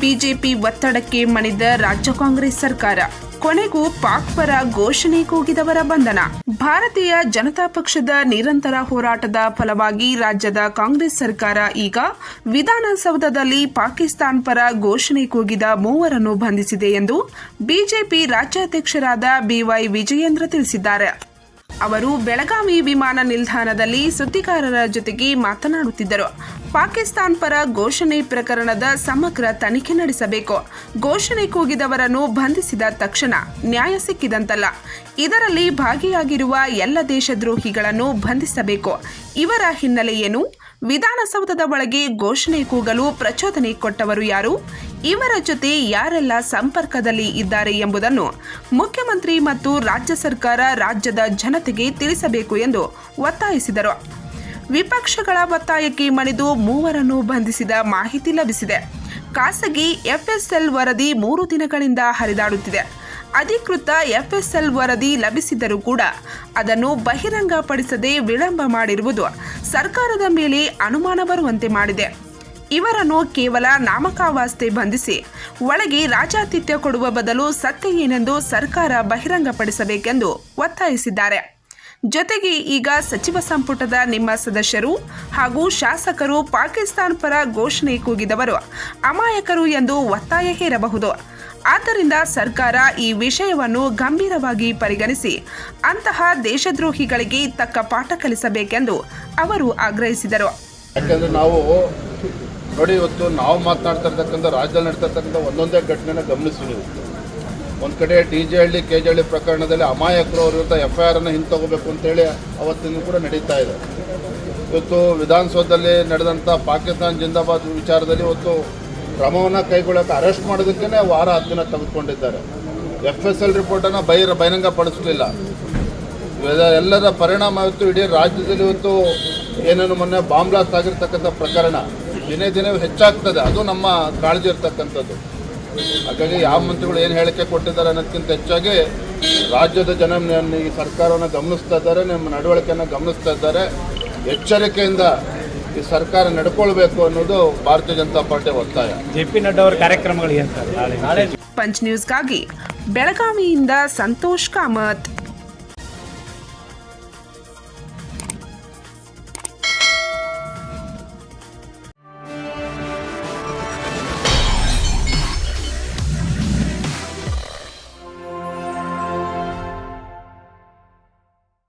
BJP ಒತ್ತಡಕ್ಕೆ ಮಣಿದ ರಾಜ್ಯ ಕಾಂಗ್ರೆಸ್ ಸರ್ಕಾರ. ಕೊನೆಗೂ ಪಾಕ್ ಪರ ಘೋಷಣೆ ಕೂಗಿದವರ ಬಂಧನ. ಭಾರತೀಯ ಜನತಾ ಪಕ್ಷದ ನಿರಂತರ ಹೋರಾಟದ ಫಲವಾಗಿ ರಾಜ್ಯದ ಕಾಂಗ್ರೆಸ್ ಸರ್ಕಾರ ಈಗ ವಿಧಾನಸೌಧದಲ್ಲಿ ಪಾಕಿಸ್ತಾನ್ ಪರ ಘೋಷಣೆ ಕೂಗಿದ ಮೂವರನ್ನು ಬಂಧಿಸಿದೆ ಎಂದು ಬಿಜೆಪಿ ರಾಜ್ಯಾಧ್ಯಕ್ಷರಾದ ಬಿವೈ ವಿಜಯೇಂದ್ರ ತಿಳಿಸಿದ್ದಾರೆ. ಅವರು ಬೆಳಗಾವಿ ವಿಮಾನ ನಿಲ್ದಾಣದಲ್ಲಿ ಸುದ್ದಿಗಾರರ ಜೊತೆಗೆ ಮಾತನಾಡುತ್ತಿದ್ದರು. ಪಾಕಿಸ್ತಾನ್ ಪರ ಘೋಷಣೆ ಪ್ರಕರಣದ ಸಮಗ್ರ ತನಿಖೆ ನಡೆಸಬೇಕು. ಘೋಷಣೆ ಕೂಗಿದವರನ್ನು ಬಂಧಿಸಿದ ತಕ್ಷಣ ನ್ಯಾಯ ಸಿಕ್ಕಿದಂತಲ್ಲ. ಇದರಲ್ಲಿ ಭಾಗಿಯಾಗಿರುವ ಎಲ್ಲ ದೇಶದ್ರೋಹಿಗಳನ್ನು ಬಂಧಿಸಬೇಕು. ಇವರ ಹಿನ್ನೆಲೆ ಏನು? ವಿಧಾನಸೌಧದ ಒಳಗೆ ಘೋಷಣೆ ಕೂಗಲು ಪ್ರಚೋದನೆ ಕೊಟ್ಟವರು ಯಾರು? ಇವರ ಜೊತೆ ಯಾರೆಲ್ಲ ಸಂಪರ್ಕದಲ್ಲಿ ಇದ್ದಾರೆ ಎಂಬುದನ್ನು ಮುಖ್ಯಮಂತ್ರಿ ಮತ್ತು ರಾಜ್ಯ ಸರ್ಕಾರ ರಾಜ್ಯದ ಜನತೆಗೆ ತಿಳಿಸಬೇಕು ಎಂದು ಒತ್ತಾಯಿಸಿದರು. ವಿಪಕ್ಷಗಳ ಒತ್ತಾಯಕ್ಕೆ ಮಣಿದು ಮೂವರನ್ನು ಬಂಧಿಸಿದ ಮಾಹಿತಿ ಲಭಿಸಿದೆ. ಖಾಸಗಿ ಎಫ್ಎಸ್ಎಲ್ ವರದಿ ಮೂರು ದಿನಗಳಿಂದ ಹರಿದಾಡುತ್ತಿದೆ. ಅಧಿಕೃತ ಎಫ್ಎಸ್ಎಲ್ ವರದಿ ಲಭಿಸಿದರೂ ಕೂಡ ಅದನ್ನು ಬಹಿರಂಗಪಡಿಸದೆ ವಿಳಂಬ ಮಾಡಿರುವುದು ಸರ್ಕಾರದ ಮೇಲೆ ಅನುಮಾನ ಬರುವಂತೆ ಮಾಡಿದೆ. ಇವರನ್ನು ಕೇವಲ ನಾಮಕಾವಾಸ್ತೆ ಬಂಧಿಸಿ ಒಳಗೆ ರಾಜಾತಿಥ್ಯ ಕೊಡುವ ಬದಲು ಸತ್ಯ ಏನೆಂದು ಸರ್ಕಾರ ಬಹಿರಂಗಪಡಿಸಬೇಕೆಂದು ಒತ್ತಾಯಿಸಿದ್ದಾರೆ. ಜೊತೆಗೆ ಈಗ ಸಚಿವ ಸಂಪುಟದ ನಿಮ್ಮ ಸದಸ್ಯರು ಹಾಗೂ ಶಾಸಕರು ಪಾಕಿಸ್ತಾನ್ ಪರ ಘೋಷಣೆ ಕೂಗಿದವರು ಅಮಾಯಕರು ಎಂದು ಒತ್ತಾಯ ಹೇರಬಹುದು. ಆದ್ದರಿಂದ ಸರ್ಕಾರ ಈ ವಿಷಯವನ್ನು ಗಂಭೀರವಾಗಿ ಪರಿಗಣಿಸಿ ಅಂತಹ ದೇಶದ್ರೋಹಿಗಳಿಗೆ ತಕ್ಕ ಪಾಠ ಕಲಿಸಬೇಕೆಂದು ಅವರು ಆಗ್ರಹಿಸಿದರು. ಯಾಕಂದ್ರೆ ನಾವು ನೋಡಿ ಇವತ್ತು ನಾವು ಮಾತನಾಡ್ತಾ ಇರ್ತಕ್ಕಂಥ ರಾಜ್ಯದಲ್ಲಿ ನಡೀತಾ ಒಂದೊಂದೇ ಘಟನೆನ ಗಮನಿಸ್ತೀವಿ ನೀವು. ಒಂದು ಕಡೆ T J Halli, K J Halli ಪ್ರಕರಣದಲ್ಲಿ ಅಮಾಯಕರು ಅವ್ರ ವಿರುದ್ಧ ಎಫ್ ಐ ಆರನ್ನು ಹಿಂತಗೋಬೇಕು ಅಂತೇಳಿ ಅವತ್ತಿನೂ ಕೂಡ ನಡೀತಾ ಇದೆ. ಇವತ್ತು ವಿಧಾನಸೌಧದಲ್ಲಿ ನಡೆದಂಥ ಪಾಕಿಸ್ತಾನ ಜಿಂದಾಬಾದ್ ವಿಚಾರದಲ್ಲಿ ಇವತ್ತು ಕ್ರಮವನ್ನು ಕೈಗೊಳ್ಳೋಕೆ ಅರೆಸ್ಟ್ ಮಾಡೋದಕ್ಕೇ ವಾರ ಹತ್ತು ದಿನ ತೆಗೆದುಕೊಂಡಿದ್ದಾರೆ. ಎಫ್ ಎಸ್ ಎಲ್ ರಿಪೋರ್ಟನ್ನು ಬಹಿರ, ಬಹಿರಂಗಪಡಿಸಲಿಲ್ಲ. ಪಡಿಸಲಿಲ್ಲ ಎಲ್ಲರ ಪರಿಣಾಮ ಇವತ್ತು ಇಡೀ ರಾಜ್ಯದಲ್ಲಿ ಇವತ್ತು ಏನೇನು ಮೊನ್ನೆ ಬಾಂಬ್ ಬ್ಲಾಸ್ಟ್ ಆಗಿರ್ತಕ್ಕಂಥ ಪ್ರಕರಣ. ದಿನೇ ದಿನೇ ಹೆಚ್ಚಾಗ್ತದೆ. ಅದು ನಮ್ಮ ಕಾಳಜಿ ಇರ್ತಕ್ಕಂಥದ್ದು. ಹಾಗಾಗಿ ಯಾವ ಮಂತ್ರಿಗಳು ಏನು ಹೇಳಿಕೆ ಕೊಟ್ಟಿದ್ದಾರೆ ಅನ್ನೋದಕ್ಕಿಂತ ಹೆಚ್ಚಾಗಿ ರಾಜ್ಯದ ಜನ ಈ ಸರ್ಕಾರವನ್ನು ಗಮನಿಸ್ತಾ ಇದ್ದಾರೆ, ನಿಮ್ಮ ನಡವಳಿಕೆಯನ್ನು ಗಮನಿಸ್ತಾ ಇದ್ದಾರೆ. ಎಚ್ಚರಿಕೆಯಿಂದ ಈ ಸರ್ಕಾರ ನಡ್ಕೊಳ್ಬೇಕು ಅನ್ನೋದು ಭಾರತೀಯ ಜನತಾ ಪಾರ್ಟಿ ಒತ್ತಾಯ. ಜೆ ಪಿ ನಡ್ಡಾ ಅವರ ಕಾರ್ಯಕ್ರಮಗಳು ಏನು ಸರ್? ನಾಳೆ. ಪಂಚ್ ನ್ಯೂಸ್ಗಾಗಿ ಬೆಳಗಾವಿಯಿಂದ ಸಂತೋಷ್ ಕಾಮತ್.